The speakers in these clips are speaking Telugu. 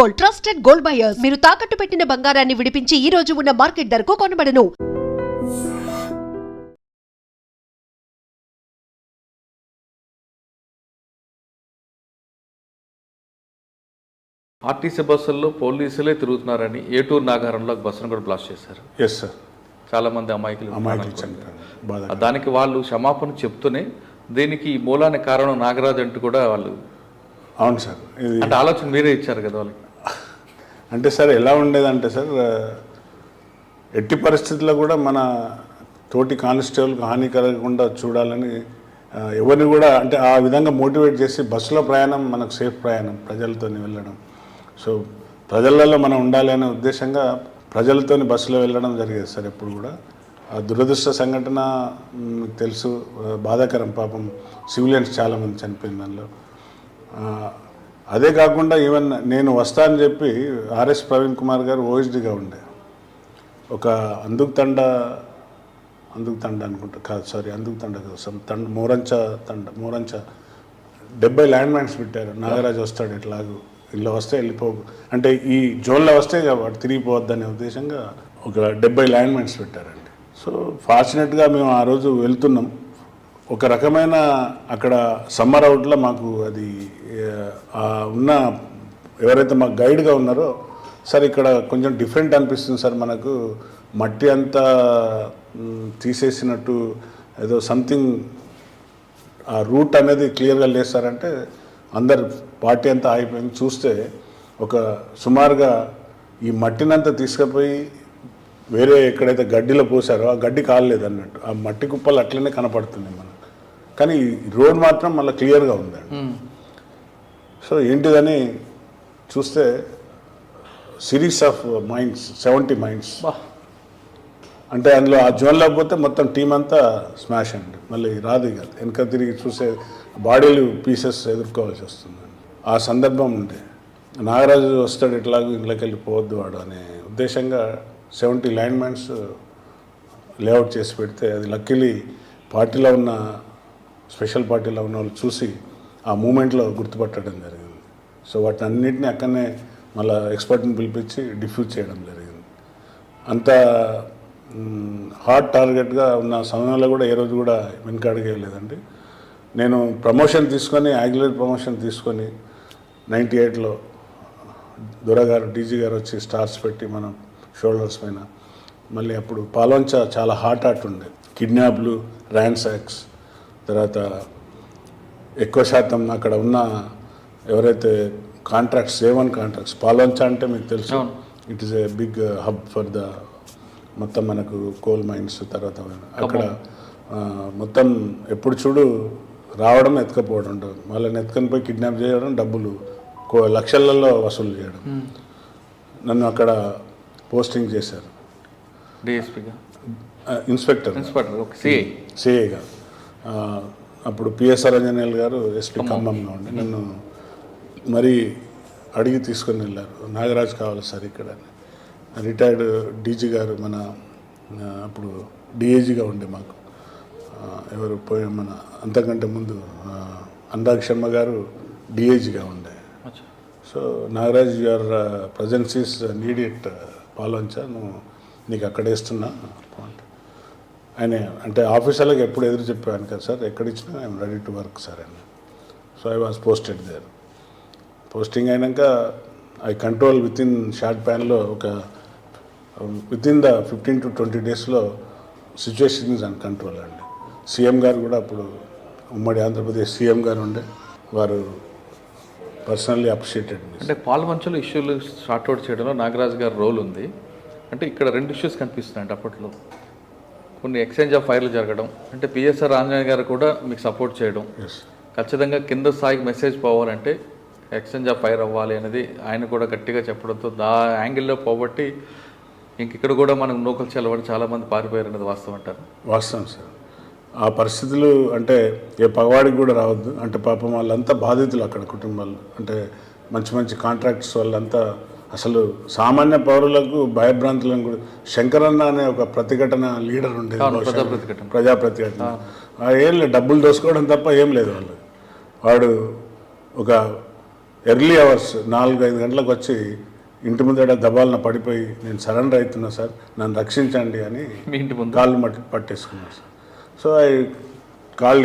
Gold trusted gold buyers. మీరు తాకట్టు పెట్టిన బంగారాన్ని విడిపించి ఈ రోజు ఉన్న మార్కెట్ ధరకు కొనబడను. ఆర్టీసీ బస్సుల్లో పోలీసులే తిరుగుతున్నారని ఏటూరు నాగారంలో ఒక బస్సును కూడా బ్లాస్ట్ చేశారు. ఎస్ సార్ చాలా మంది అమాయకులు చనిపోయారు. దానికి వాళ్ళు క్షమాపణ చెప్తూనే దీనికి మూలానికి కారణం నాగరాజ్ అంటూ కూడా వాళ్ళు అవును సార్ ఇది అంటే ఆలోచన మీరే ఇచ్చారు కదా వాళ్ళకి? అంటే సార్ ఎలా ఉండేదంటే సార్ ఎట్టి పరిస్థితుల్లో కూడా మన తోటి కానిస్టేబుల్కి హాని కలగకుండా చూడాలని ఎవరిని కూడా అంటే ఆ విధంగా మోటివేట్ చేసి బస్సులో ప్రయాణం మనకు సేఫ్ ప్రయాణం ప్రజలతో వెళ్ళడం. సో ప్రజలలో మనం ఉండాలి అనే ఉద్దేశంగా ప్రజలతోని బస్సులో వెళ్ళడం జరిగేది సార్ ఎప్పుడు కూడా. ఆ దురదృష్ట సంఘటన తెలుసు బాధాకరం పాపం సివిలియన్స్ చాలామంది చనిపోయిన దానిలో అదే కాకుండా ఈవెన్ నేను వస్తా అని చెప్పి ఆర్ఎస్ ప్రవీణ్ కుమార్ గారు ఓఎస్డీగా ఉండే. ఒక అందుకు తండ అందుకు తండ అనుకుంటా కాదు సారీ అందుకు తండ కాదు తండ మోరంచ తండ మోరంచ. డెబ్బై ల్యాండ్ మైన్స్ పెట్టారు. నాగరాజు వస్తాడు ఎట్లాగూ ఇలా వస్తే వెళ్ళిపో అంటే ఈ జోన్లో వస్తే ఇక వాడు తిరిగిపోవద్దనే ఉద్దేశంగా ఒక డెబ్బై ల్యాండ్ మైన్స్ పెట్టారండి. సో ఫార్చునేట్గా మేము ఆ రోజు వెళ్తున్నాం. ఒక రకమైన అక్కడ సమ్మర్ అవుట్లో మాకు అది ఉన్న ఎవరైతే మాకు గైడ్గా ఉన్నారో సార్ ఇక్కడ కొంచెం డిఫరెంట్ అనిపిస్తుంది సార్ మనకు. మట్టి అంతా తీసేసినట్టు ఏదో సంథింగ్ ఆ రూట్ అనేది క్లియర్గా లేదు సార్. అంటే అందరు పార్టీ అంతా ఆగిపోయింది. చూస్తే ఒక సుమారుగా ఈ మట్టినంతా తీసుకుపోయి వేరే ఎక్కడైతే గడ్డిలో పోసారో ఆ గడ్డి కాలేదు అన్నట్టు. ఆ మట్టి కుప్పలు అట్లనే కనపడుతున్నాయి మనకు. కానీ రోడ్ మాత్రం మళ్ళీ క్లియర్గా ఉందండి. సో ఏంటిదని చూస్తే series of mines seventy mines. అంటే అందులో ఆ జోన్లో పోతే మొత్తం టీం అంతా స్మాష్ అండి. మళ్ళీ రాదు ఇక. వెనక తిరిగి చూసే బాడీలు పీసెస్ ఎదుర్కోవాల్సి వస్తుంది. ఆ సందర్భం ఉండే నాగరాజు వస్తాడు ఎట్లాగో ఇంట్లోకి వెళ్ళి పోవద్దు వాడు అనే ఉద్దేశంగా సెవెంటీ ల్యాండ్ మైన్స్ లేఅవుట్ చేసి పెడితే అది లక్కీలీ పార్టీలో ఉన్న స్పెషల్ పార్టీలో ఉన్న వాళ్ళు చూసి ఆ మూమెంట్లో గుర్తుపట్టడం జరిగింది. సో వాటిని అన్నింటినీ అక్కడనే మళ్ళీ ఎక్స్పర్ట్ని పిలిపించి డిఫ్యూజ్ చేయడం జరిగింది. అంత హాట్ టార్గెట్గా ఉన్న సమయంలో కూడా ఏ రోజు కూడా వెనకాడగలేదండి నేను ప్రమోషన్ తీసుకొని యాగ్యులర్ ప్రమోషన్ తీసుకొని నైంటీ ఎయిట్లో దొరగారు డీజీ గారు వచ్చి స్టార్స్ పెట్టి మనం షోల్డర్స్ పైన మళ్ళీ అప్పుడు పాలోంచ చాలా హాట్ హాట్ ఉండే. కిడ్నాప్లు ర్యాన్సాక్స్ తర్వాత ఎక్కువ శాతం అక్కడ ఉన్న ఎవరైతే కాంట్రాక్ట్స్ సేవన్ కాంట్రాక్ట్స్ పాలోంచ అంటే మీకు తెలుసు. It is a big hub for the మొత్తం మనకు కోల్ మైన్స్ తర్వాత అక్కడ మొత్తం ఎప్పుడు చూడు రావడం ఎత్తుకపోవడం వాళ్ళని ఎత్తుకొని పోయి కిడ్నాప్ చేయడం డబ్బులు కో- లక్షలలో వసూలు చేయడం. నన్ను అక్కడ పోస్టింగ్ చేశారు. డిఎస్పీగా ఇన్స్పెక్టర్. ఇన్స్పెక్టర్ సిఐగా అప్పుడు పిఎస్ఆర్ అంజనేయులు గారు ఎస్పీ ఖమ్మంగా ఉండి నన్ను మరీ అడిగి తీసుకొని వెళ్ళారు. నాగరాజ్ కావాలి సార్ ఇక్కడ. రిటైర్డ్ డీజీ గారు మన అప్పుడు డిఏజీగా ఉండే మాకు. ఎవరు పోయి మన అంతకంటే ముందు అనురాగ్ శర్మ గారు డిఏజీగా ఉండే. So Nagaraj your presence is needed at Paloncha నువ్వు నీకు అక్కడ వేస్తున్నా. అంటే ఆయన అంటే ఆఫీసర్లకు ఎప్పుడు ఎదురు చెప్పాను కదా సార్? ఎక్కడ ఇచ్చినా I'm ready to work sir అని. So I was posted there. Posting అయినాక I control within short ప్యాన్లో ఒక within the fifteen to twenty డేస్లో సిచ్యువేషన్ ఇస్ అన్ కంట్రోల్ అండి. సీఎం గారు కూడా అప్పుడు ఉమ్మడి ఆంధ్రప్రదేశ్ సీఎం గారు ఉండే. వారు పర్సనల్లీ అప్రిషియేటెడ్ అంటే పాల్వంచలో ఇష్యూలు షార్ట్అవుట్ చేయడంలో నాగరాజు గారి రోల్ ఉంది. అంటే ఇక్కడ రెండు ఇష్యూస్ కనిపిస్తున్నాయండి అప్పట్లో. కొన్ని ఎక్స్చేంజ్ ఆఫ్ ఫైర్లు జరగడం. అంటే పిఎస్ఆర్ ఆంజనేయ గారు కూడా మీకు సపోర్ట్ చేయడం. ఖచ్చితంగా కింద స్థాయికి మెసేజ్ పోవాలంటే ఎక్స్చేంజ్ ఆఫ్ ఫైర్ అవ్వాలి అనేది ఆయన కూడా గట్టిగా చెప్పడంతో దా యాంగిల్లో పోబట్టి ఇంక ఇక్కడ కూడా మనం నూకలు చల్లబడి చాలామంది పారిపోయారు అనేది వాస్తవం అంటారు. వాస్తవం సార్. ఆ పరిస్థితులు అంటే ఏ పగవాడికి కూడా రావద్దు. అంటే పాపం వాళ్ళంతా బాధితులు అక్కడ కుటుంబాలు. అంటే మంచి మంచి కాంట్రాక్ట్స్ వాళ్ళంతా అసలు సామాన్య పౌరులకు భయభ్రాంతులను కూడా శంకరన్న అనే ఒక ప్రతిఘటన లీడర్ ఉండేది. ప్రజా ప్రతిఘటన. ప్రజా ప్రతిఘటన ఆ ఏం లేదు డబ్బులు దోసుకోవడం తప్ప ఏం లేదు వాళ్ళు వాడు ఒక ఎర్లీ అవర్స్ నాలుగు ఐదు గంటలకు వచ్చి ఇంటి ముందర దబాలన పడిపోయి నేను సరెండర్ అవుతున్నా సార్ నన్ను రక్షించండి అని మీ ఇంటి ముందు. కాళ్ళు మట్టి పట్టేసుకున్నారు సార్. So I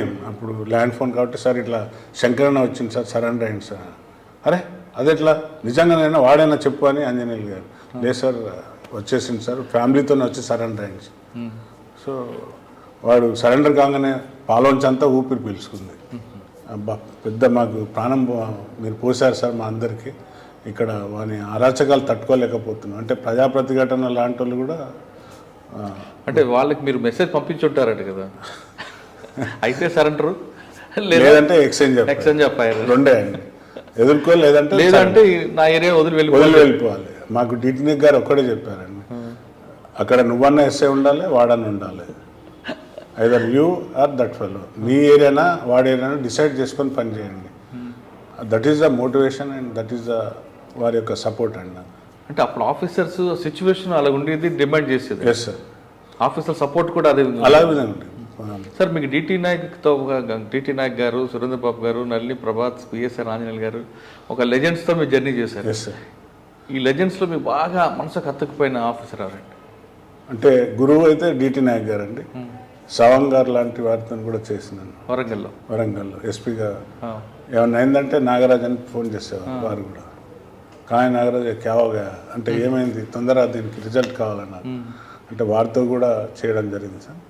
him. అప్పుడు ల్యాండ్ ఫోన్ కాబట్టి సార్ ఇట్లా శంకరన్న వచ్చింది సార్ సరెండర్ అయింది సార్. అరే అదెట్లా? నిజంగానైనా వాడైనా చెప్పు అని ఆంజనేయులు గారు. లేదు సార్ వచ్చేసింది సార్. ఫ్యామిలీతోనే వచ్చి సరెండర్ అయింది. సో వాడు సరెండర్ కాగానే పాలోంచి అంతా ఊపిరి పీల్చుకుంది. అబ్బా పెద్ద మాకు ప్రాణం మీరు పోసారు సార్ మా అందరికీ. ఇక్కడ వాని అరాచకాలు తట్టుకోలేకపోతున్నాం. అంటే ప్రజా ప్రతిఘటన లాంటి వాళ్ళు కూడా అంటే వాళ్ళకి మీరు మెసేజ్ పంపించుంటారట కదా. అయితే సరెండర్? లేదా లేదంటే ఎక్స్చేంజ్ ఎక్స్చేంజ్ ఫైర్ రెండే అండి. ఎదుర్కో లేదంటే లేదంటే నా ఏరియా వదిలి వెళ్ళి వదిలి వెళ్ళిపోవాలి. మాకు డిటినిక్ గారు ఒక్కడే చెప్పారండి. అక్కడ నువ్వన్నా ఎస్ఏ ఉండాలి వాడన్నా ఉండాలి. Either you are that fellow నీ ఏరియానా వాడి ఏరియానా డిసైడ్ చేసుకొని పని చేయండి. That is the motivation and that is the వారి యొక్క సపోర్ట్ అండి అంటే అప్పుడు ఆఫీసర్స్ సిచ్యువేషన్ అలా ఉండేది డిమాండ్ చేసేది. ఎస్ సార్ ఆఫీసర్ సపోర్ట్ కూడా అదే అలా విధంగా ఉంటుంది సార్ మీకు డిటి నాయక్తో డిటి నాయక్ గారు సురేంద్ర బాబు గారు నల్లి ప్రభాత్ పిఎస్ఆర్ ఆంజనేయులు గారు ఒక లెజెండ్స్తో మీరు జర్నీ చేశారు. ఎస్ సార్ ఈ లెజెండ్స్లో మీకు బాగా మనసుకు హత్తుకుపోయిన ఆఫీసర్ ఎవరండి? అంటే గురువు అయితే డిటి నాయక్ గారు అండి సవంగ్ గారు లాంటి వారితో కూడా చేసినాను. వరంగల్లో. వరంగల్లో. ఎస్పీగా. ఏమన్నా అయిందంటే నాగరాజ్ అని ఫోన్ చేసేవారు వారు కూడా. కానీ నాగరాజ్ క్యావగా? అంటే ఏమైంది? తొందరగా దీనికి రిజల్ట్ కావాలన్నారు. అంటే వారితో కూడా చేయడం జరిగింది సార్.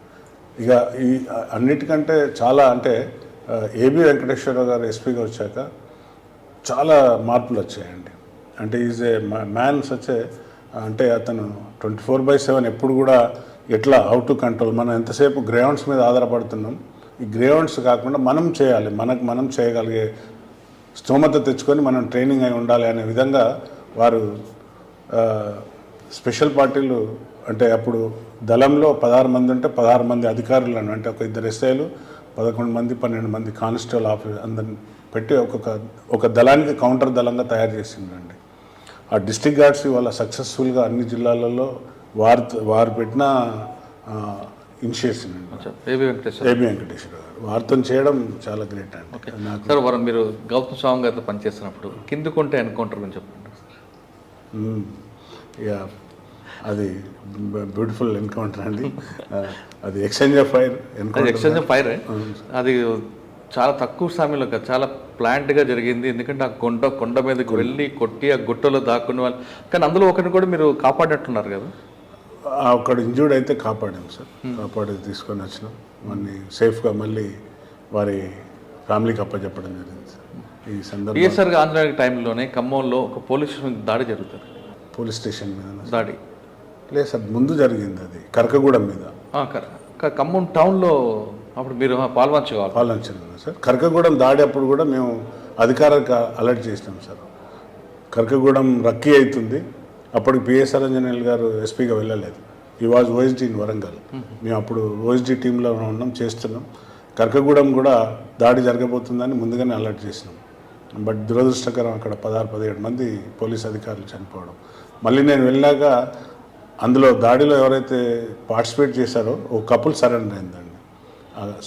ఇక ఈ అన్నిటికంటే చాలా అంటే ఏబి వెంకటేశ్వర గారు ఎస్పీగా వచ్చాక చాలా మార్పులు వచ్చాయండి. అంటే ఈజ్ ఏ మ్యాన్స్ వచ్చే అంటే అతను ట్వంటీ ఫోర్ బై సెవెన్ ఎప్పుడు కూడా ఎట్లా హౌ టు కంట్రోల్ మనం ఎంతసేపు గ్రౌండ్స్ మీద ఆధారపడుతున్నాం ఈ గ్రౌండ్స్ కాకుండా మనం చేయాలి మనకు మనం చేయగలిగే స్తోమత తెచ్చుకొని మనం ట్రైనింగ్ అయి ఉండాలి అనే విధంగా వారు స్పెషల్ పార్టీలు అంటే అప్పుడు దళంలో పదహారు మంది ఉంటే పదహారు మంది అధికారులను అంటే ఒక ఇద్దరు ఎస్ఐలు పదకొండు మంది పన్నెండు మంది కానిస్టేబుల్ ఆఫీస్ అందరిని పెట్టి ఒక్కొక్క ఒక దళానికి కౌంటర్ దళంగా తయారు చేసిందండి. ఆ డిస్టిక్ గార్డ్స్ ఇవాళ సక్సెస్ఫుల్గా అన్ని జిల్లాలలో వారు వారు పెట్టిన initiation AB Venkateswara. AB Venkateswara గారు. వారితో చేయడం చాలా గ్రేట్ అండి. సార్ వారు మీరు గౌతమ్ స్వామి గారితో పనిచేస్తున్నప్పుడు కిందకుంటే ఎన్కౌంటర్ గురించి చెప్పండి. అది బ్యూటిఫుల్ ఎన్కౌంటర్ అండి. అది exchange of fire exchange of fire అది చాలా తక్కువ సమయంలో చాలా ప్లాంట్గా జరిగింది. ఎందుకంటే ఆ కొండ కొండ మీదకి వెళ్ళి కొట్టి ఆ గుట్టలో దాక్కునే వాళ్ళు కానీ అందులో ఒకరిని కూడా మీరు కాపాడినట్టున్నారు కదా? అక్కడ ఇంజూర్డ్ అయితే కాపాడాం సార్. కాపాడి తీసుకొని వచ్చినాం. వాడిని సేఫ్గా మళ్ళీ వారి ఫ్యామిలీకి అప్పచెప్పడం జరిగింది సార్. ఈ సందర్భంగా పిఎస్ఆర్ ఆంధ్ర టైంలోనే ఖమ్మంలో ఒక పోలీస్ స్టేషన్ దాడి జరుగుతుంది. పోలీస్ స్టేషన్ మీద దాడి. లేదు సార్ ముందు జరిగింది అది కరకగూడెం మీద. ఖమ్మం టౌన్లో అప్పుడు మీరు పాల్పంచుకోవాలి పాలించడం సార్. కరకగూడెం దాడి అప్పుడు కూడా మేము అధికారులకు అలర్ట్ చేసినాం సార్. కరకగూడెం రక్కీ అవుతుంది అప్పటికి పిఎస్ఆర్ అంజనేయులు గారు ఎస్పీగా వెళ్ళలేదు. ఈ వాజ్ ఓఎస్డీ ఇన్ వరంగల్. మేము. అప్పుడు ఓఎస్డీ టీంలో ఉన్నాం చేస్తున్నాం. కరకగూడెం కూడా దాడి జరగబోతుందని ముందుగానే అలర్ట్ చేసినాం. బట్ దురదృష్టకరం అక్కడ పదహారు పదిహేడు మంది పోలీస్ అధికారులు చనిపోవడం. మళ్ళీ నేను వెళ్ళాక అందులో దాడిలో ఎవరైతే పార్టిసిపేట్ చేశారో ఓ కపుల్ సరెండర్ అయిందండి.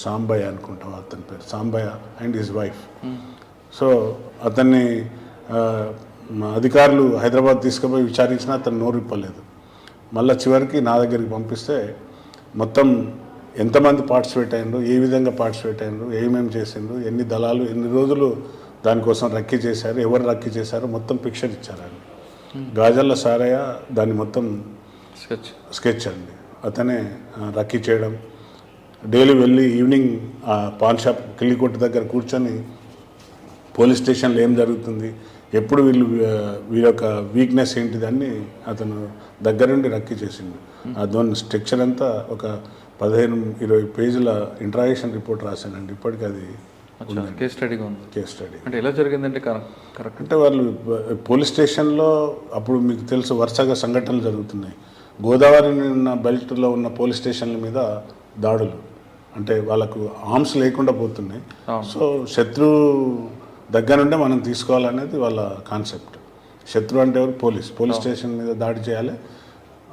సాంబయ్య అనుకుంటాం అతని పేరు. Sambaiah and his wife. So అతన్ని అధికారులు హైదరాబాద్ తీసుకుపోయి విచారించినా అతను నోరు ఇప్పలేదు మళ్ళీ చివరికి నా దగ్గరికి పంపిస్తే మొత్తం ఎంతమంది పార్టిసిపేట్ అయ్యారు ఏ విధంగా పార్టిసిపేట్ అయ్యారు ఏమేమి చేసిండ్రు ఎన్ని దళాలు ఎన్ని రోజులు దానికోసం రక్కీ చేశారు ఎవరు రక్కీ చేశారు మొత్తం పిక్చర్ ఇచ్చారండి గాజల్ల సారయ్య దాన్ని మొత్తం స్కెచ్. స్కెచ్ అండి. అతనే రక్కీ చేయడం. డైలీ వెళ్ళి ఈవినింగ్ ఆ పాన్ షాప్ కిల్లికొట్టు దగ్గర కూర్చొని పోలీస్ స్టేషన్లో ఏం జరుగుతుంది ఎప్పుడు వీళ్ళు వీళ్ళ యొక్క వీక్నెస్ ఏంటిది అని అతను దగ్గరుండి రక్కీ చేసిండు. ఆ దాని స్ట్రక్చర్ అంతా ఒక పదిహేను ఇరవై పేజీల ఇంట్రాగేషన్ రిపోర్ట్ రాశానండి. ఇప్పటికీ అది కేస్ స్టడీగా ఉంది. కేస్ స్టడీ అంటే ఎలా జరిగిందంటే కరెక్ట్. అంటే వాళ్ళు పోలీస్ స్టేషన్లో అప్పుడు మీకు తెలుసు వరుసగా సంఘటనలు జరుగుతున్నాయి. గోదావరి ఉన్న బెల్ట్లో ఉన్న పోలీస్ స్టేషన్ల మీద దాడులు. అంటే వాళ్ళకు ఆర్మ్స్ లేకుండా పోతున్నాయి. సో శత్రు దగ్గర నుండే మనం తీసుకోవాలనేది వాళ్ళ కాన్సెప్ట్. శత్రు అంటే ఎవరు? పోలీస్. పోలీస్ స్టేషన్ మీద దాడి చేయాలి.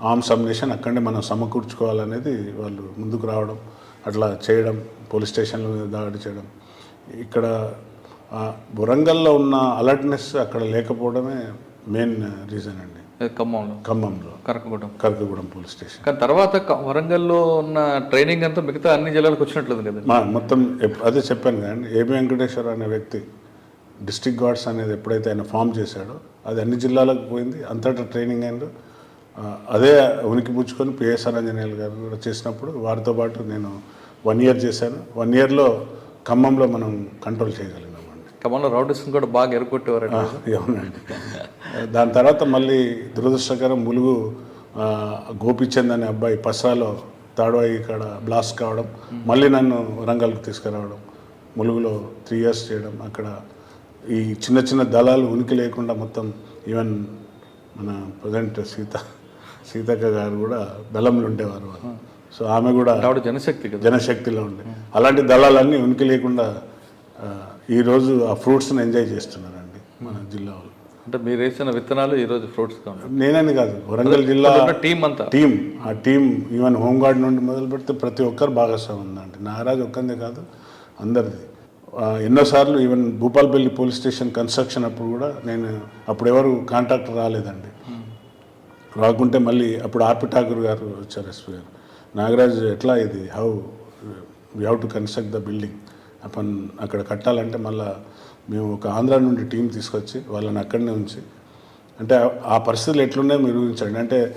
ఆర్మ్స్ సమ్నేషన్ అక్కడే మనం సమకూర్చుకోవాలనేది వాళ్ళు ముందుకు రావడం అట్లా చేయడం పోలీస్ స్టేషన్ల మీద దాడి చేయడం. ఇక్కడ వరంగల్లో ఉన్న అలర్ట్నెస్ అక్కడ లేకపోవడమే మెయిన్ రీజన్ అండి. ఖమ్మంలో ఖమ్మంలో. కరకగూడెం. Karakagudem police station. కానీ తర్వాత వరంగల్లో ఉన్న ట్రైనింగ్ అంతా మిగతా అన్ని జిల్లాలకు వచ్చినట్లేదు కదా మొత్తం అదే చెప్పాను కదండి ఏబి వెంకటేశ్వర అనే వ్యక్తి డిస్ట్రిక్ట్ గార్డ్స్ అనేది ఎప్పుడైతే ఆయన ఫామ్ చేశాడో అది అన్ని జిల్లాలకు పోయింది. అంతటా ట్రైనింగ్ అయిందో అదే ఉనికి పుచ్చుకొని పిఎస్ఆర్ ఆంజనేయులు గారు కూడా చేసినప్పుడు వారితో పాటు నేను వన్ ఇయర్ చేశాను. వన్ ఇయర్లో ఖమ్మంలో మనం కంట్రోల్ చేయగలిగినామండి ఖమ్మంలో రౌడీస్ కూడా బాగా ఎరుకొట్టేవారు అవునండి దాని తర్వాత మళ్ళీ దురదృష్టకరం ములుగు గోపిచంద్ అనే అబ్బాయి పసరాలో తాడువాయి ఇక్కడ బ్లాస్ట్ కావడం మళ్ళీ నన్ను వరంగల్కి తీసుకురావడం ములుగులో త్రీ ఇయర్స్ చేయడం అక్కడ ఈ చిన్న చిన్న దళాలు ఉనికి లేకుండా మొత్తం ఈవెన్ మన ప్రజెంట్ సీత సీతక్క గారు కూడా బెల్లంలో ఉండేవారు. సో ఆమె కూడా జనశక్తి జనశక్తిలో ఉండే. అలాంటి దళాలన్నీ ఉనికి లేకుండా ఈరోజు ఆ ఫ్రూట్స్ని ఎంజాయ్ చేస్తున్నారండి మన జిల్లా వాళ్ళు. అంటే మీరు వేసిన విత్తనాలు ఈరోజు ఉన్నాయి. నేనని కాదు వరంగల్ జిల్లా టీం అంతా. టీం ఆ టీం ఈవెన్ హోంగార్డ్ నుండి మొదలు పెడితే ప్రతి ఒక్కరు భాగస్వామి ఉందండి నాగరాజ్ ఒక్కందే కాదు అందరిది. ఎన్నోసార్లు even Bhupalpally police station construction అప్పుడు కూడా నేను అప్పుడు ఎవరు కాంట్రాక్టర్ రాలేదండి. రాకుంటే మళ్ళీ అప్పుడు ఆర్పి ఠాకూర్ గారు వచ్చారు ఎస్పీ గారు. నాగరాజ్ ఎట్లా ఇది? How we have to construct the building upon అక్కడ కట్టాలంటే మళ్ళా మేము ఒక ఆంధ్ర నుండి టీం తీసుకొచ్చి వాళ్ళని అక్కడనే ఉంచి అంటే ఆ- పరిస్థితులు ఎట్లున్నాయో మీరు ఊహించండి. అంటే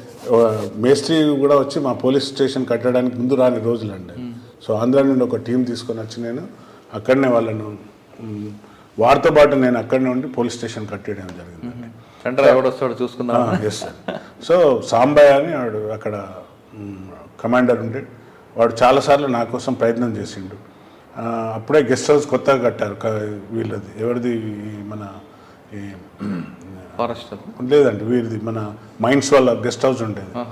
మేస్త్రి కూడా వచ్చి మా పోలీస్ స్టేషన్ కట్టడానికి ముందు రాని రోజులండి. సో ఆంధ్ర నుండి ఒక టీం తీసుకొని వచ్చి నేను అక్కడనే వాళ్ళను వారితో పాటు నేను అక్కడనే ఉండి పోలీస్ స్టేషన్ కట్టేయడం జరిగింది. సెంటర్ చూసుకుందాం. ఎస్ సార్ సో సాంబయ్య అని వాడు అక్కడ కమాండర్ ఉండే వాడు చాలాసార్లు నా కోసం ప్రయత్నం చేసిండు. అప్పుడే గెస్ట్ హౌస్ కొత్తగా కట్టారు వీళ్ళది. ఎవరిది? మన ఈ ఫారెస్ట్ లేదండి వీరిది. మన మైన్స్ వాళ్ళ గెస్ట్ హౌస్ ఉండేది.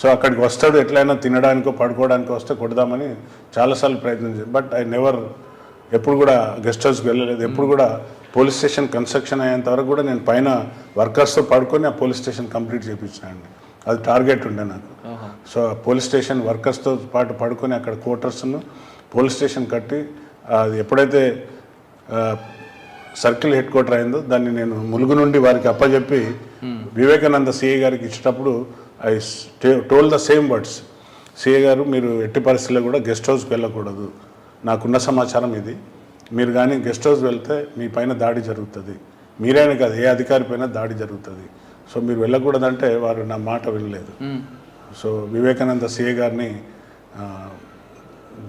సో అక్కడికి వస్తాడు ఎట్లయినా తినడానికో పడుకోవడానికో వస్తే కొడదామని చాలాసార్లు ప్రయత్నం చేశాను బట్ ఐ నెవర్ ఎప్పుడు కూడా గెస్ట్ హౌస్కి వెళ్ళలేదు. ఎప్పుడు కూడా పోలీస్ స్టేషన్ కన్స్ట్రక్షన్ అయ్యేంత వరకు కూడా నేను పైన వర్కర్స్తో పడుకొని ఆ పోలీస్ స్టేషన్ కంప్లీట్ చేయించానండి. అది టార్గెట్ ఉండే నాకు. సో పోలీస్ స్టేషన్ వర్కర్స్తో పాటు పడుకొని అక్కడ క్వార్టర్స్ను పోలీస్ స్టేషన్ కట్టి అది ఎప్పుడైతే సర్కిల్ హెడ్ క్వార్టర్ అయిందో దాన్ని నేను ములుగు నుండి వారికి అప్పచెప్పి వివేకానంద సిఐ గారికి ఇచ్చేటప్పుడు I told the same words. CI గారు మీరు ఎట్టి పరిస్థితుల్లో కూడా గెస్ట్ హౌస్కి వెళ్ళకూడదు. నాకున్న సమాచారం ఇది. మీరు కానీ గెస్ట్ హౌస్ వెళ్తే మీ పైన దాడి జరుగుతుంది. మీరైనా కాదు ఏ అధికారి పైన దాడి జరుగుతుంది. సో మీరు వెళ్ళకూడదంటే వారు నా మాట వినలేదు. సో వివేకానంద సిఐ గారిని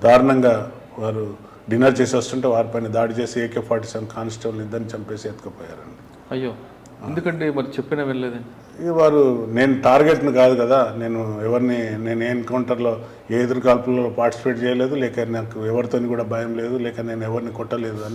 దారుణంగా వారు డిన్నర్ చేసి వస్తుంటే వారిపైన దాడి చేసి ఏకే ఫార్టీ సెవెన్ కానిస్టేబుల్ ఇద్దరిని చంపేసి ఎత్తుకుపోయారండి. అయ్యో ఎందుకంటే మరి చెప్పిన వెళ్ళలేదు ఇక వారు నేను టార్గెట్ను కాదు కదా నేను ఎవరిని నేను ఏ ఎన్కౌంటర్లో ఏ ఎదురు కాల్పుల్లో పార్టిసిపేట్ చేయలేదు లేక నాకు ఎవరితోని కూడా భయం లేదు లేక నేను ఎవరిని కొట్టలేదు అని